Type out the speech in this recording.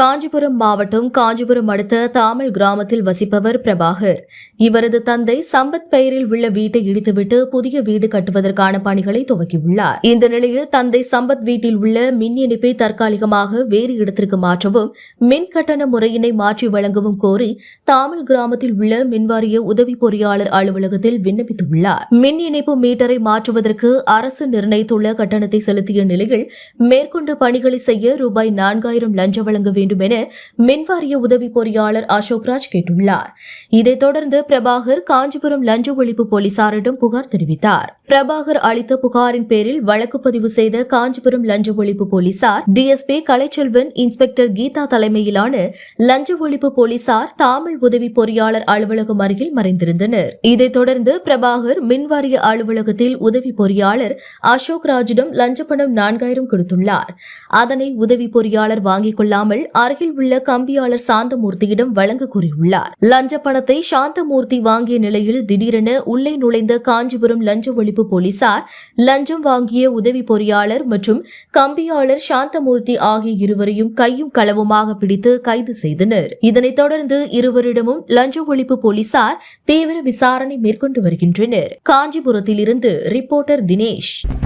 காஞ்சிபுரம் மாவட்டம் காஞ்சிபுரம் அடுத்த தாமல் கிராமத்தில் வசிப்பவர் பிரபாகர். இவரது தந்தை சம்பத் பெயரில் உள்ள வீட்டை இடித்துவிட்டு புதிய வீடு கட்டுவதற்கான பணிகளை துவக்கியுள்ளார். இந்த நிலையில் தந்தை சம்பத் வீட்டில் உள்ள மின் இணைப்பை தற்காலிகமாக வேறு இடத்திற்கு மாற்றவும் மின் கட்டண முறையினை மாற்றி வழங்கவும் கோரி தாமல் கிராமத்தில் உள்ள மின்வாரிய உதவி பொறியாளர் அலுவலகத்தில் விண்ணப்பித்துள்ளார். மின் இணைப்பு மீட்டரை மாற்றுவதற்கு அரசு நிர்ணயித்துள்ள கட்டணத்தை செலுத்திய நிலையில் மேற்கொண்டு பணிகளை செய்ய ரூபாய் நான்காயிரம் லஞ்சம் வழங்க வேண்டும் என மின்வாரிய உதவி பொறியாளர் அசோக்ராஜ் கேட்டுள்ளார். இதைத் தொடர்ந்து பிரபாகர் காஞ்சிபுரம் லஞ்ச ஒழிப்பு போலீசாரிடம் புகார் தெரிவித்தார். பிரபாகர் அளித்த புகாரின் பேரில் வழக்கு பதிவு செய்த காஞ்சிபுரம் லஞ்ச ஒழிப்பு போலீசார் டிஎஸ்பி கலைச்செல்வன் இன்ஸ்பெக்டர் கீதா தலைமையிலான லஞ்ச ஒழிப்பு போலீசார் தாமிழ் உதவி பொறியாளர் அலுவலகம் அருகில் மறைந்திருந்தனர். இதைத் தொடர்ந்து பிரபாகர் மின்வாரிய அலுவலகத்தில் உதவி பொறியாளர் அசோக் ராஜிடம் லஞ்ச பணம் நான்காயிரம் கொடுத்துள்ளார். அதனை உதவி பொறியாளர் வாங்கிக் கொள்ளாமல் அருகில் உள்ள கம்பியாளர் சாந்தமூர்த்தியிடம் வழங்க கூறியுள்ளார். லஞ்ச பணத்தை சாந்தமூர்த்தி வாங்கிய நிலையில் திடீரென உள்ளே நுழைந்த காஞ்சிபுரம் லஞ்ச ஒழிப்பு போலீசார் லஞ்சம் வாங்கிய உதவி பொறியாளர் மற்றும் கம்பியாளர் சாந்தமூர்த்தி ஆகிய இருவரையும் கையும் களவுமாக பிடித்து கைது செய்தனர். இதனைத் தொடர்ந்து இருவரிடமும் லஞ்ச ஒழிப்பு போலீசார் தீவிர விசாரணை மேற்கொண்டு வருகின்றனர். காஞ்சிபுரத்திலிருந்து ரிப்போர்ட்டர் தினேஷ்.